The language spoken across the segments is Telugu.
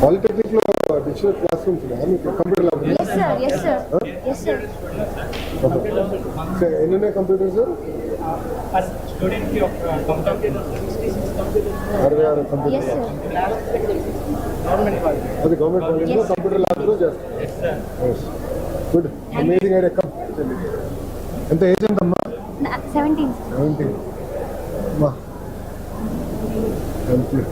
పాలిటెక్నిక్లో digital classrooms computer lab sir sir sir ఎన్ని ఉన్నాయి కంప్యూటర్స్ కంప్యూటర్ అరవై ఆరు కంప్యూటర్ సార్ అది గవర్నమెంట్ కాలేజ్లో కంప్యూటర్ ల్యాబ్లో చేస్తారు. Sir good amazing idea come ఎంత ఏజ్ ఎంతమ్మా సెవెంటీన్ సెవెంటీన్ అమ్మా. Thank you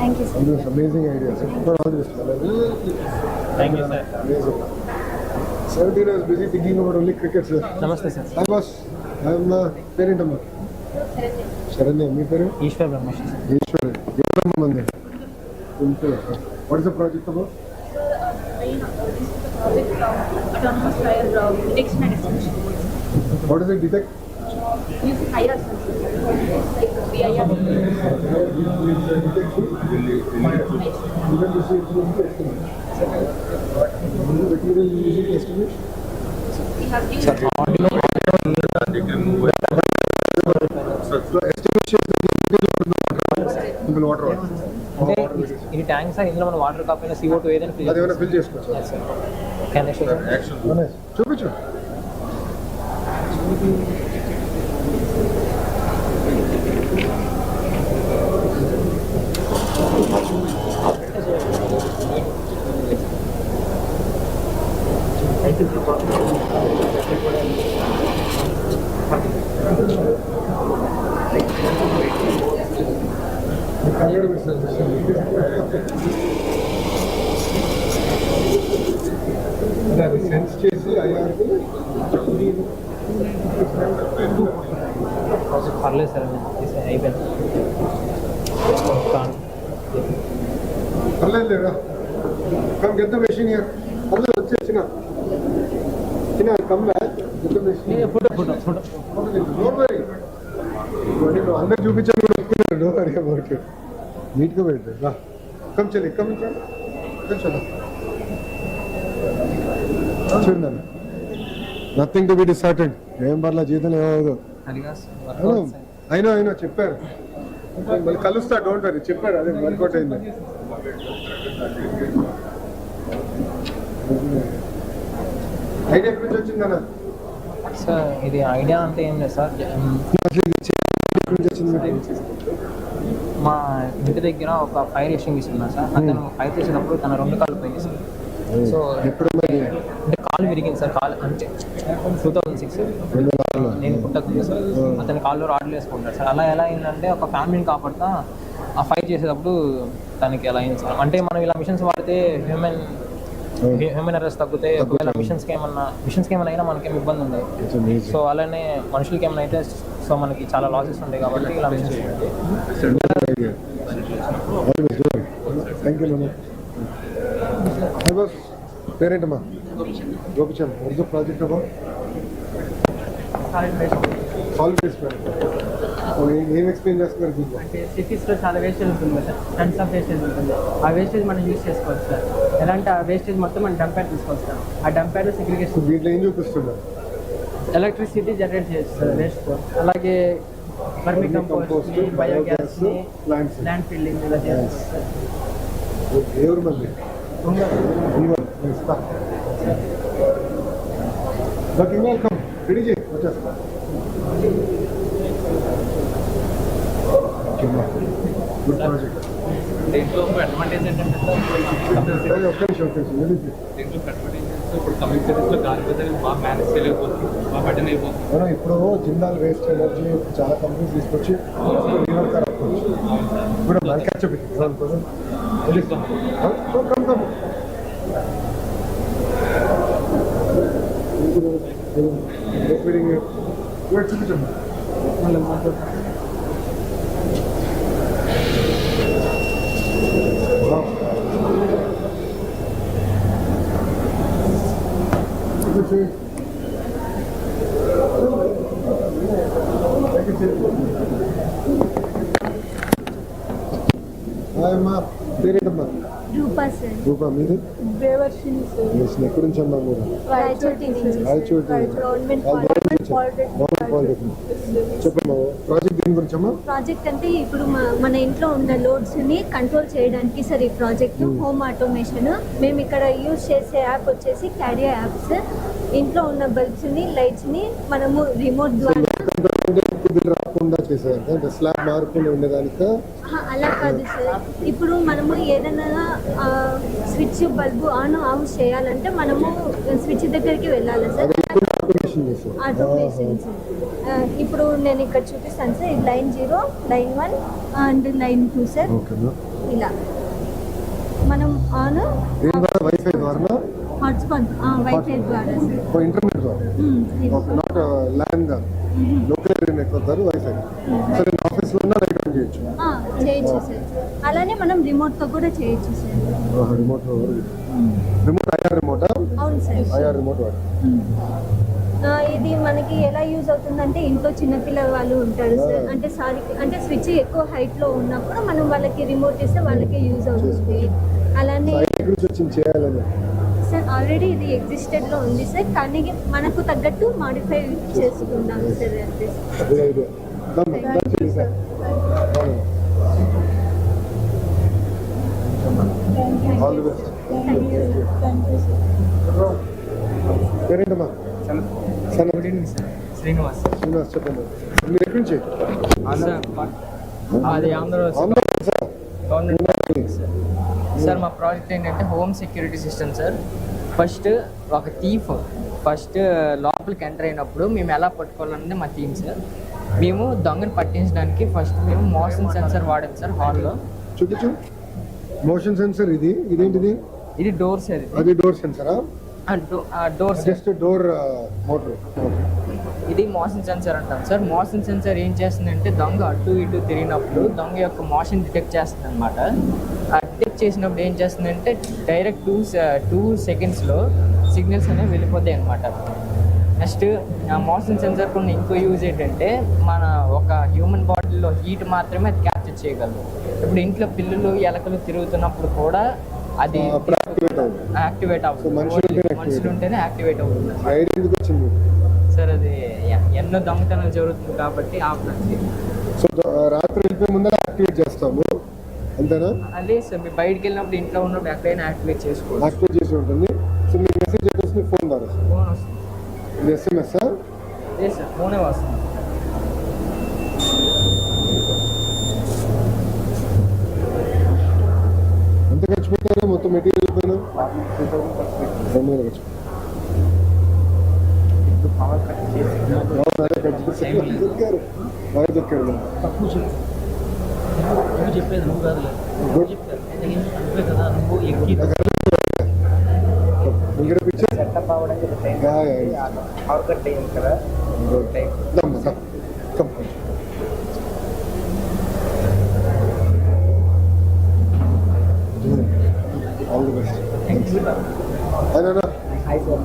thank you sir amazing idea super all this thank you sir amazing seventeen years busy thinking about only cricket sir నమస్తే సార్ హాయ్ బాస్ ఐఎమ్ పేరేంటమ్మా? శరణ్య మీ పేరు? ఈశ్వర్ బ్రహ్మేష్ ఈశ్వర్. ఎంత మంది? What is the project about autonomous fire uh, detection Using IR ఇది ట్యాంక్ సార్ ఇందులో మనం వాటర్ కాకపోయినా సిఓ టూ ఏదైనా ఫిల్ చేసుకోవచ్చు చూపించు సెన్స్ చేసి ఐఆర్కి పర్లేదు సార్ అయిపోయింది. పర్లేదు లేరా? కమ్ గెట్ ద మెషిన్ ఇయర్ పర్లేదు వచ్చేసిన. తిన come back get the machine photo photo photo. Don't worry అందరు చూపించాను కూడా డోంట్ వరీ అబౌట్ ఇట్ నీట్గా పెట్టు రా. కమ్ చలి కమ్ చలో చూడండి నథింగ్ టు బి డిసర్టెడ్ ఏం పర్లా జీతం ఏమవుదు. అయినా అయినా చెప్పారు. మళ్ళీ కలుస్తా డోంట్ వరీ చెప్పారు అదే వర్కౌట్ అయింది. ఐడియా ఎక్కడి నుంచి వచ్చిందన్న సార్ ఇది ఐడియా అంటే ఏం లేదు సార్? మా ఇంటి దగ్గర ఒక ఫైర్ ఎక్స్టింగ్విష్ ఉన్నా సార్ అతను ఫైర్ చేసేటప్పుడు తన రెండు కాళ్ళు పోయింది సార్ సో ఎప్పుడు అంటే కాలు విరిగింది సార్ కాలు అంటే టూ థౌజండ్ సిక్స్. నేను పుట్టకుంది సార్. అతని కాళ్ళు రాడ్లు వేసుకుంటాడు సార్. అలా ఎలా అయిందంటే ఒక ఫ్యామిలీని కాపాడుతా ఆ ఫైట్ చేసేటప్పుడు తనకి ఎలా అయింది సార్? అంటే మనం ఇలా మిషన్స్ వాడితే హ్యూమన్ హ్యూమన్ ఎర్రర్స్ తగ్గుతాయి ఒకవేళ మిషన్స్కి ఏమన్నా మిషన్స్కి ఏమైనా అయినా మనకేం ఇబ్బంది amazing. సో అలానే మనుషులకి ఏమైనా అయితే సో మనకి చాలా లాసెస్ ఉంటాయి కాబట్టి ఇలా మిషన్స్ idea. Always పేరేంటమ్మా? Gopichand. The project about solve base ఏం ఎక్స్ప్లెయిన్ చేస్తున్నారు దీంట్లో అంటే సిటీస్లో చాలా వేస్టేజ్ ఉంటుంది కదా టన్స్ ఆఫ్ వేస్టేజ్ ఉంటుంది. ఆ వేస్టేజ్ మనం యూజ్ చేసుకోవచ్చు సార్. ఎలా అంటే ఆ వేస్టేజ్ మొత్తం మనం డంప్ యార్డ్ తీసుకొస్తాం ఆ డంప్ యార్డ్ సెగ్రిగేషన్ దీంట్లో ఏం చూపిస్తున్నారు? ఎలక్ట్రిసిటీ జనరేట్ చేయొచ్చు సార్ వేస్ట్ అలాగే వర్మి కంపోస్ట్ బయోగ్యాస్ని ప్లాంట్స్ ల్యాండ్ ఫిల్లింగ్ ఇలా చేయొచ్చు సార్? ఎవరు మళ్ళీ బట్ వెల్కమ్ రెడీ చేయి వచ్చేస్తా గుడ్ ప్రాజెక్ట్ దీంట్లో అడ్వాంటేజ్ ఏంటంటే దీంట్లో అడ్వాంటేజ్ ఇప్పుడు కమింగ్ సీరీస్లో గాలి బదులు బాగా మేనేజ్ చేయలేకపోతుంది బాగా బటన్ అయిపోతుంది మనం ఇప్పుడు జిందాల్ వేస్ట్ ఎనర్జీ చాలా కంపెనీస్ తీసుకొచ్చి రివర్ కరెక్ట్ ఇప్పుడు మన క్యాచప్ దానికోసం కమ్ కమ్ చూపించండి చూపించి హాయ్ అమ్మా పేరేంటమ్మా రూపా సార్ రూపా మీది? దేవర్షిని సార్. Yes, ఎక్కడి నుంచి అమ్మా మీరు? రాయచోటి నుంచి. Rayachoti government government polytechnic government polytechnic. చెప్పమ్మా ప్రాజెక్ట్ దీని గురించి అమ్మా? ప్రాజెక్ట్ అంటే ఇప్పుడు మన ఇంట్లో ఉన్న లోడ్స్ని కంట్రోల్ చేయడానికి సార్ ఈ ప్రాజెక్ట్. Home automation. మేము ఇక్కడ యూజ్ చేసే యాప్ వచ్చేసి క్యాడియా యాప్స్. ఇంట్లో ఉన్న బల్బ్స్ని లైట్స్ని మనము రిమోట్ ద్వారా బిల్ రాకుండా చేశారు అంటే స్లాబ్ మారకుండా ఉండేదానిక? అలా కాదు సార్. ఇప్పుడు మనము ఏదైనా స్విచ్ బల్బు ఆన్ ఆఫ్ చేయాలంటే మనము స్విచ్ దగ్గరికి వెళ్ళాలి సార్? ఆటోమేషన్ ఇప్పుడు నేను ఇక్కడ చూపిస్తాను సార్. ఇది line zero line one and line two sir. ఇలా. మనం ఆన్ వైఫై ద్వారా హాట్స్పాట్ వైఫై ద్వారా ఇంటర్నెట్ ద్వారా. ఉమ్, ఇది. ఓకే నాట్ ల్యాండ్ ద్వారా. లోకల్ ఏరియా నెట్వర్క్ ద్వారా వైఫై సరే నేను ఆఫీస్లో ఉన్నా లైట్ ఆన్ చేయొచ్చు. సార్. అలానే మనం రిమోట్తో కూడా చేయొచ్చు సార్. రిమోట్ రిమోట్ ఐఆర్ రిమోటా? అవును సార్. ఐఆర్ రిమోట్ వాడు. ఇది మనకి ఎలా యూజ్ అవుతుందంటే ఇంట్లో చిన్నపిల్ల వాళ్ళు ఉంటారు సార్. అంటే సారీ అంటే స్విచ్ ఎక్కువ హైట్లో ఉన్నప్పుడు మనం వాళ్ళకి రిమోట్ ఇస్తే వాళ్ళకి యూజ్ అవుతుంది. అలానే చేయాలని? సార్ ఆల్రెడీ ఇది ఎగ్జిస్టెడ్లో ఉంది సార్ కానీ మనకు తగ్గట్టు మాడిఫై చేసుకుందాం సార్ అంతే పేరేంటమ్మా? శ్రీనివాస్. శ్రీనివాస్ చెప్పండి. మీరు ఎక్కడి నుంచి? అది ఆంధ్ర గవర్నమెంట్ సార్ మా ప్రాజెక్ట్ ఏంటంటే home security system sir. First ఒక థీఫ్ ఫస్ట్ లోపలికి ఎంటర్ అయినప్పుడు మేము ఎలా పట్టుకోవాలన్నది మా థీమ్ సార్. మేము దొంగను పట్టించడానికి ఫస్ట్ మేము మోషన్ సెన్సర్ వాడాం సార్ హాల్లో. చూపించు. మోషన్ సెన్సర్ ఇది. ఇదేంటిది? ఇది డోర్స్ అది అది డోర్ సెన్సరా? డోర్ జస్ట్ డోర్ మోటర్ ఇది మోషన్ సెన్సర్ అంటాం సార్. మోషన్ సెన్సర్ ఏం చేస్తుందంటే దొంగ అటు ఇటు తిరిగినప్పుడు దొంగ యొక్క మోషన్ డిటెక్ట్ చేస్తుంది అనమాట ఆ డిటెక్ట్ చేసినప్పుడు ఏం చేస్తుందంటే డైరెక్ట్ టూ టూ సెకండ్స్లో సిగ్నల్స్ అనేవి వెళ్ళిపోతాయి అనమాట నెక్స్ట్ మోషన్ సెన్సర్ కొన్ని ఇంకో యూజ్ ఏంటంటే మన ఒక హ్యూమన్ బాడీలో హీట్ మాత్రమే అది క్యాప్చర్ చేయగలదు. ఇప్పుడు ఇంట్లో పిల్లులు ఎలకలు తిరుగుతున్నప్పుడు కూడా అది యాక్టివేట్ అవుతుంది మనుషులు ఉంటేనే యాక్టివేట్ అవుతుంది సార్ అది ఎన్నో దొంగతనాలు జరుగుతుంది కాబట్టి ఆపడానికి సో రాత్రి వెళ్ళిపోయే ముందర యాక్టివేట్ చేస్తాము. అంతేనా? అదే సార్ మీరు బయటికి వెళ్ళినప్పుడు ఇంట్లో ఉన్నప్పుడు ఎక్కడైనా యాక్టివేట్ చేసుకోవచ్చు. యాక్టివేట్ చేసి ఉంటుంది. సో మీకు మెసేజ్ వచ్చేసి ఫోన్ ద్వారా ఫోన్ వస్తుంది. ఎస్ఎంఎస్ లేదు సార్ ఫోనే వస్తుంది. ఖర్చు పెట్టారు మొత్తం మెటీరియల్ పైన రెండు వేలు ఖర్చు అవును, అదే ఖర్చు పెట్టారు. దొరికారు బాగా దొరికారు నువ్వు చెప్పేది నువ్వు కాదు Good. చెప్పారు నువ్వే కదా నువ్వు ఎక్కి ఇక్కడ picture come all Ano na? iPhone.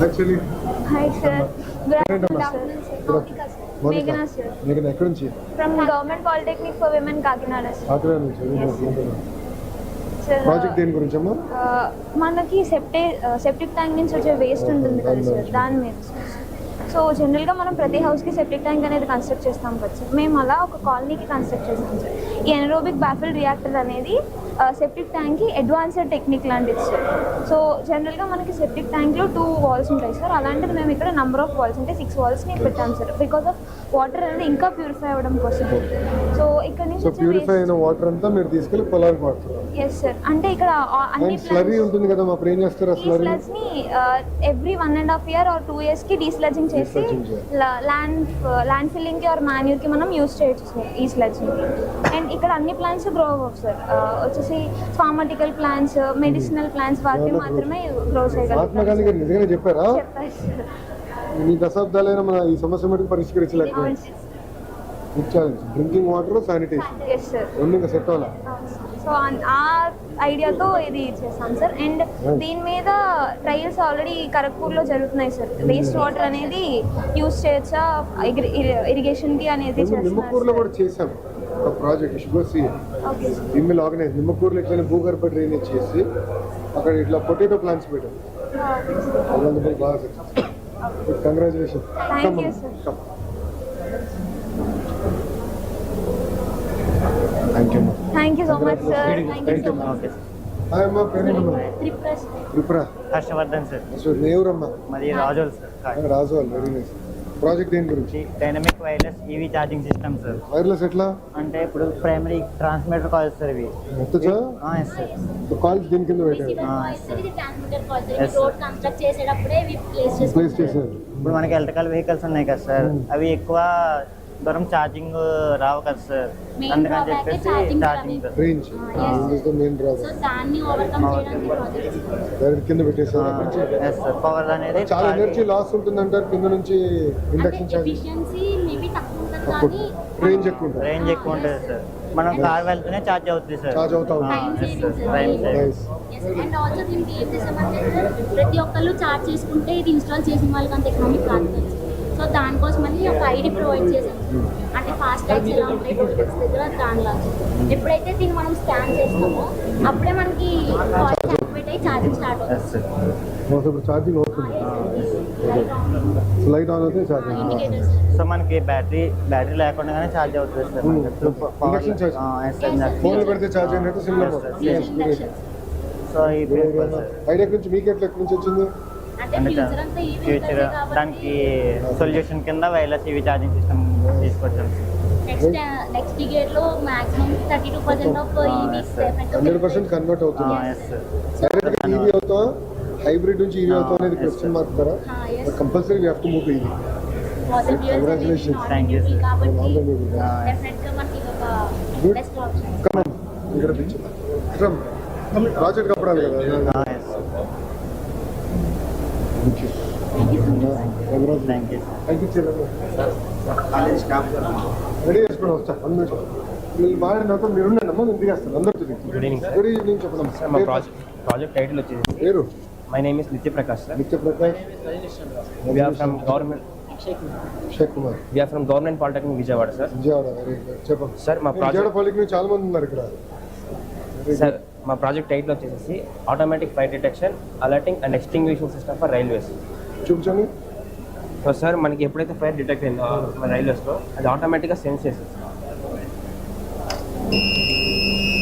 Actually hi sir sir మీకు ఎక్కడి నుంచి? From government polytechnic for women Kakinada Kakinada నుంచి ప్రాజెక్ట్ దేని గురించి అమ్మా? మనకి సెప్టే సెప్టిక్ ట్యాంక్ నుంచి వచ్చే వేస్ట్ ఉంటుంది కదా సార్ దాని మీద సో జనరల్గా మనం ప్రతి హౌస్కి సెప్టిక్ ట్యాంక్ అనేది కన్స్ట్రక్ట్ చేస్తాం కదా సార్. మేము అలా ఒక కాలనీకి కన్స్ట్రక్ట్ చేస్తాం సార్. ఈ ఎనరోబిక్ బ్యాఫిల్ రియాక్టర్ అనేది సెప్టిక్ ట్యాంక్కి అడ్వాన్స్డ్ టెక్నిక్ లాంటిది సార్. సో జనరల్గా మనకి సెప్టిక్ ట్యాంక్లో టూ వాల్స్ ఉంటాయి సార్. అలాంటిది మేము ఇక్కడ నెంబర్ ఆఫ్ వాల్స్ అంటే సిక్స్ వాల్స్ని పెట్టాం సార్. బికాస్ ఆఫ్ వాటర్ అనేది ఇంకా ప్యూరిఫై అవ్వడం కోసం. సో ఇక్కడ నుంచి సో ప్యూరిఫై అయిన వాటర్ అంతా మీరు తీసుకెళ్ళి పొలానికి వాడుతున్నారు. ఎస్ సార్ అంటే ఇక్కడ అన్ని స్లరీ ఉంటుంది కదా మా ఏం చేస్తారు స్లరీ ని every one and half year or two ఇయర్స్కి డీస్లెడ్జింగ్ చేసి. ల్యాండ్ ల్యాండ్ ఫిల్లింగ్కి ఆర్ మాన్యూర్కి మనం యూస్ చేయొచ్చు సార్ ఈ ని అండ్ ఇక్కడ అన్ని ప్లాంట్స్ గ్రో అవ్వవు సార్ వచ్చేసి ఫార్మాటికల్ ప్లాంట్స్ మెడిసినల్ ప్లాంట్స్ వాటిని మాత్రమే గ్రో మహాత్మా గాంధీ గారు నిజంగానే చెప్పారా? చెప్పారు సార్ ఈ దశాబ్దాలైన మన ఈ సమస్య మటుకు పరిష్కరించలేకపోయింది challenge drinking water sanitation. Yes sir రెండు ఇంకా సెట్ అవ్వాలి? సో ఆ ఐడియాతో ఇది చేస్తాం సార్ అండ్ దీని మీద ట్రయల్స్ ఆల్రెడీ ఖరగ్పూర్లో జరుగుతున్నాయి సార్ వేస్ట్ వాటర్ అనేది యూస్ చేయొచ్చా? ఇరిగేషన్కి అనేది మేము నిమ్మకూరులో కూడా చేసాం ఒక ప్రాజెక్ట్ ఓకే ఇమ్మిల్ ఆర్గనైజ్ నిమ్మకూరులో ఇట్లనే భూగర్భ డ్రైనేజ్ చేసి అక్కడ ఇట్లా పొటాటో ప్లాంట్స్ పెట్టాం. అందులో బాగా congratulation thank you thank you so much sir thank you so much Tripura Harshavardhan sir మరి Razole sir very nice project దేని గురించి? Dynamic wireless EV charging system sir wireless ఎట్లా? అంటే ఇప్పుడు ప్రైమరీ ట్రాన్స్మిటర్ కాల్స్ సార్ ఇవి. సార్ కాల్స్ దీని కింద ప్లేస్ చేశారు. ఇప్పుడు మనకి ఎలక్ట్రికల్ వెహికల్స్ ఉన్నాయి కదా సార్ అవి ఎక్కువ దూరం ఛార్జింగ్ రావు కదా సార్ Main అందుకని drawback చెప్పేసి charging ఛార్జింగ్ సో దాన్ని ఓవర్కమ్ చేయడానికి ప్రాజెక్ట్ డైరెక్ట్ కింద. ఎస్ సార్ పవర్ అనేది చాలా ఎనర్జీ లాస్ ఉంటుంది అంటారు కింద నుంచి ఇండక్షన్ అంటే ఛార్జ్ ఎఫిషియన్సీ మేబీ తక్కువ ఉంటుంది తక్కువ కానీ రేంజ్ ఎక్కువ ఉంటుంది. రేంజ్ ఎక్కువ ఉంటుంది సార్ మనం కార్ వెళ్తూనే ఛార్జ్ అవుతుంది సార్ అవుతా Time దీనికి ఏం చేసామంటే ప్రతి ఒక్కళ్ళు చార్జ్ చేసుకుంటే ఇది ఇన్స్టాల్ చేసిన వాళ్ళకి అంత ఎకనామిక్ కాదు కదా సో దానికోసమని ఒక ఐడి ప్రొవైడ్ చేసాం అంటే ఫాస్ట్ ట్యాగ్స్ ఎలా ఉంటాయి టోటల్స్ దగ్గర దానిలా. ఎప్పుడైతే దీన్ని మనం స్కాన్ చేస్తామో అప్పుడే మనకి కాస్ట్ యాక్టివేట్ అయ్యి ఛార్జింగ్ స్టార్ట్ అవుతుంది. ఇప్పుడు ఛార్జింగ్ అవుతుంది లైట్ ఆన్ అయితే ఛార్జింగ్ సో మనకి బ్యాటరీ బ్యాటరీ లేకుండానే ఛార్జ్ అవుతుంది సార్. ఫోన్లో పెడితే ఛార్జ్ అయినట్టు. సో ఈ ప్రిన్సిపల్ సార్ ఐడియా నుంచి మీకు ఎట్లా ఎక్కడి నుంచి వచ్చింది? ఫ్యూచర్ దానికి సొల్యూషన్ కింద వైర్లెస్ ఈవీ ఛార్జింగ్ సిస్టమ్ తీసుకొచ్చాం. Next next డిగేట్లో maximum thirty two percent of hundred percent convert అవుతుంది. ఈవీ అవుతావా హైబ్రిడ్ నుంచి ఈవీ అవుతావా అనేది క్వశ్చన్ మార్క్ కదా. Compulsory we have to move EV Congratulations. Thank you, sir. కాబట్టి All the way. డెఫినెట్గా మనకి ఇది ఒక Good. Best option come on ఇక్కడ పిక్చర్ ఫ్రమ్ ప్రాజెక్ట్ కప్పడాలి కదా thank you thank you ready చేసుకుని వస్తా అందరూ మీరు మాడినాక మీరు ఉండండి నేను దిగేస్తాను గుడ్ ఈవినింగ్ చెప్పడం సార్ మా ప్రాజెక్ట్ ప్రాజెక్ట్ టైటిల్ వచ్చేసి పేరు my name is Nitya Prakash sir Nitya Prakash from government Shaik Kumar from government polytechnic Vijayawada sir Vijayawada చెప్పండి సార్ మా ప్రాజెక్ట్ పాలిటెక్నిక్ చాలా మంది ఉన్నారు ఇక్కడ సార్ మా ప్రాజెక్ట్ టైటిల్ వచ్చేసి automatic fire detection alerting and extinguishing system for railways. చూపించండి. సో సార్ మనకి ఎప్పుడైతే ఫైర్ డిటెక్ట్ అయిందో మన రైల్వేస్లో అది ఆటోమేటిక్గా సెన్స్ చేస్తుంది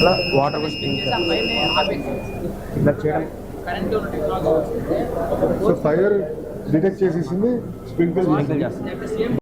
అలా వాటర్ ఇలా చేయడం. సో ఫైర్ డిటెక్ట్ చేసేసింది స్ప్రింకిల్ చేస్తుంది.